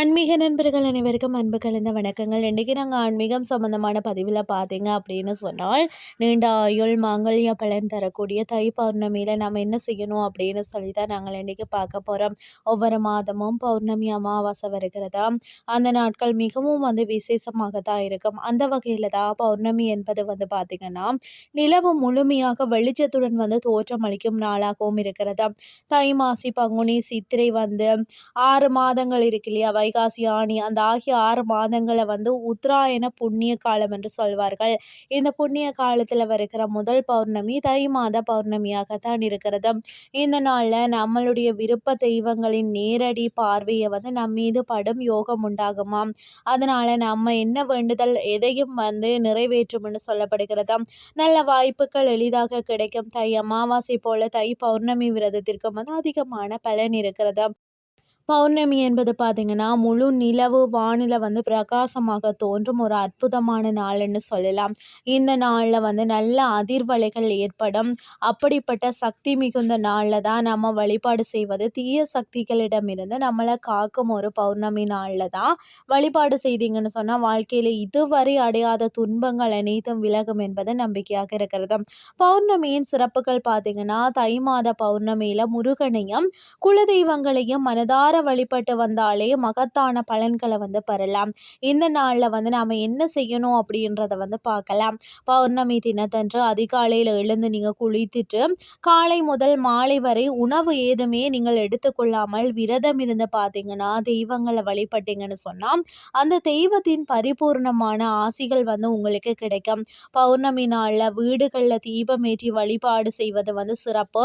ஆன்மீக நண்பர்கள் அனைவருக்கும் அன்பு கலந்த வணக்கங்கள். இன்றைக்கி நாங்கள் ஆன்மீகம் சம்மந்தமான பதிவில் பார்த்தீங்க அப்படின்னு சொன்னால் நீண்ட ஆயுள் மாங்கல்ய பலன் தரக்கூடிய தை பௌர்ணமியில் நம்ம என்ன செய்யணும் அப்படின்னு சொல்லி தான் நாங்கள் இன்றைக்கி பார்க்க போகிறோம் ஒவ்வொரு மாதமும் பௌர்ணமி அமாவாசை வருகிறதா? அந்த நாட்கள் மிகவும் வந்து விசேஷமாக தான் இருக்கும். அந்த வகையில் தான் பௌர்ணமி என்பது வந்து பார்த்திங்கன்னா நிலவு முழுமையாக வெளிச்சத்துடன் வந்து தோற்றம் அளிக்கும் நாளாகவும் இருக்கிறதா? தை மாசி பங்குனி சித்திரை வந்து ஆறு மாதங்கள் இருக்கு இல்லையா? வைகாசி ஆணி அந்த ஆகிய ஆறு மாதங்களை வந்து உத்தராயண புண்ணிய காலம் என்று சொல்வார்கள். இந்த புண்ணிய காலத்தில் வருகிற முதல் பௌர்ணமி தை மாத பௌர்ணமியாகத்தான் இருக்கிறது. இந்த நாளில் நம்மளுடைய விருப்ப தெய்வங்களின் நேரடி பார்வையை வந்து நம் மீது படும் யோகம் உண்டாகுமாம். அதனால நம்ம என்ன வேண்டுதல் எதையும் வந்து நிறைவேற்றும்னு சொல்லப்படுகிறது. நல்ல வாய்ப்புகள் எளிதாக கிடைக்கும். தை அமாவாசை போல தை பௌர்ணமி விரதத்திற்கும் வந்து அதிகமான பலன் இருக்கிறது. பௌர்ணமி என்பது பார்த்திங்கன்னா முழு நிலவு வானில வந்து பிரகாசமாக தோன்றும் ஒரு அற்புதமான நாள்னு சொல்லலாம். இந்த நாளில் வந்து நல்ல அதிர்வலைகள் ஏற்படும். அப்படிப்பட்ட சக்தி மிகுந்த நாளில் தான் நம்ம வழிபாடு செய்வது. தீய சக்திகளிடமிருந்து நம்மளை காக்கும் ஒரு பௌர்ணமி நாளில் தான் வழிபாடு செய்தீங்கன்னு சொன்னால் வாழ்க்கையில் இதுவரை அடையாத துன்பங்கள் அனைத்தும் விலகும் என்பது நம்பிக்கையாக இருக்கிறது. பௌர்ணமியின் சிறப்புகள் பார்த்திங்கன்னா தை மாத பௌர்ணமியில் முருகனையும் குலதெய்வங்களையும் மனதார வழிபட்டு வந்தாலே மகத்தான பலன்களை வந்து பெறலாம். இந்த நாளில் வந்து நாம் என்ன செய்யணும் அப்படின்றத வந்து பார்க்கலாம். பௌர்ணமி தினத்தன்று அதிகாலையில் எழுந்து நீங்கள் குளித்துட்டு காலை முதல் மாலை வரை உணவு ஏதுமே நீங்கள் எடுத்துக்கொள்ளாமல் விரதம் இருந்து பார்த்தீங்கன்னா தெய்வங்களை வழிபட்டீங்கன்னு சொன்னால் அந்த தெய்வத்தின் பரிபூர்ணமான ஆசிகள் வந்து உங்களுக்கு கிடைக்கும். பௌர்ணமி நாளில் வீடுகளில் தீபம் ஏற்றி வழிபாடு செய்வது வந்து சிறப்பு.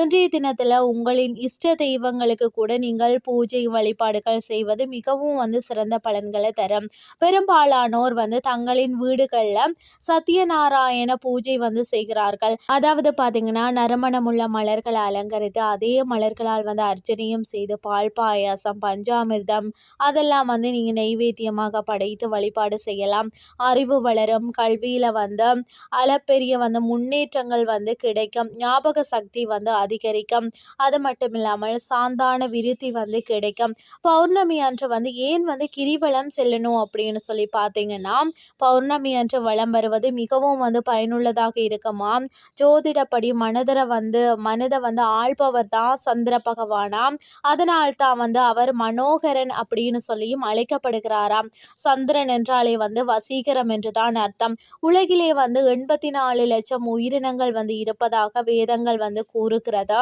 இன்றைய தினத்தில் உங்களின் இஷ்ட தெய்வங்களுக்கு கூட நீங்கள் பூ பூஜை வழிபாடுகள் செய்வது மிகவும் வந்து சிறந்த பலன்களை தரும். பெரும்பாலானோர் வந்து தங்களின் வீடுகளில் சத்யநாராயண பூஜை வந்து செய்கிறார்கள். அதாவது பார்த்தீங்கன்னா நறுமணமுள்ள மலர்களை அலங்கரித்து அதே மலர்களால் வந்து அர்ச்சனையும் செய்து பால் பாயாசம் பஞ்சாமிர்தம் அதெல்லாம் வந்து நீங்கள் நெய்வேத்தியமாக படைத்து வழிபாடு செய்யலாம். அறிவு வளரும் கல்வியில் வந்து அளப்பெரிய வந்து முன்னேற்றங்கள் வந்து கிடைக்கும் ஞாபக சக்தி வந்து அதிகரிக்கும். அது மட்டும் இல்லாமல் சாந்தான விருத்தி வந்து கிடைக்கும். பௌர்ணமி அன்று வந்து ஏன் வந்து கிரிவலம் செல்லணும் அப்படின்னு சொல்லி பார்த்தீங்கன்னா பௌர்ணமி அன்று வளம் வருவது மிகவும் வந்து பயனுள்ளதாக இருக்குமா? ஜோதிடப்படி மனதரை வந்து மனதை வந்து ஆள்பவர் தான் சந்திர பகவானாம் அதனால் தான் வந்து அவர் மனோகரன் அப்படின்னு சொல்லியும் அழைக்கப்படுகிறாராம். சந்திரன் என்றாலே வந்து வசீகரம் என்று தான் அர்த்தம். உலகிலே வந்து எண்பத்தி நாலு லட்சம் உயிரினங்கள் வந்து இருப்பதாக வேதங்கள் வந்து கூறுகிறது.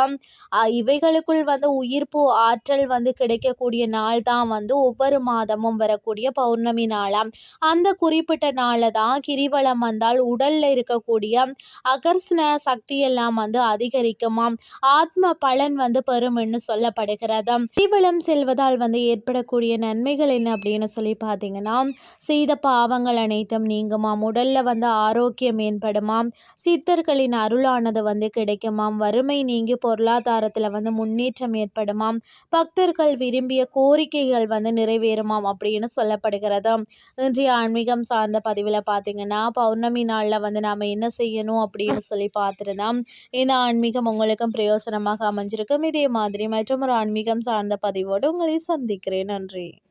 இவைகளுக்குள் வந்து உயிர்ப்பு ஆற்றல் வந்து கிடைக்கக்கூடிய நாள் தான் வந்து ஒவ்வொரு மாதமும் வரக்கூடிய பௌர்ணமி நாளாம். அந்த குறிப்பிட்ட நாளில் தான் கிரிவலம் வந்தால் உடலில் இருக்கக்கூடிய அகர்ஷண சக்தி எல்லாம் வந்து அதிகரிக்குமாம். ஆத்ம பலன் வந்து பெறும்னு சொல்லப்படுகிறது. கிரிவலம் செல்வதால் வந்து ஏற்படக்கூடிய நன்மைகள் என்ன அப்படின்னு சொல்லி பார்த்தீங்கன்னா செய்த பாவங்கள் அனைத்தும் நீங்குமாம். உடலில் வந்து ஆரோக்கியம் மேம்படுமாம். சித்தர்களின் அருளானது வந்து கிடைக்குமாம். வறுமை நீங்கி பொருளாதாரத்தில் வந்து முன்னேற்றம் ஏற்படுமாம். பக்தர்கள் விரும்பிய கோரிக்கைகள் வந்து நிறைவேறுமாம் அப்படின்னு சொல்லப்படுகிறது. இன்றைய ஆன்மீகம் சார்ந்த பதிவில் பார்த்தீங்கன்னா பௌர்ணமி நாளில் வந்து நாம் என்ன செய்யணும் அப்படின்னு சொல்லி பார்த்துருந்தோம் இந்த ஆன்மீகம் உங்களுக்கும் பிரயோசனமாக அமைஞ்சிருக்கும். இதே மாதிரி மற்றும் ஒரு ஆன்மீகம் சார்ந்த பதிவோடு உங்களை சந்திக்கிறேன். நன்றி.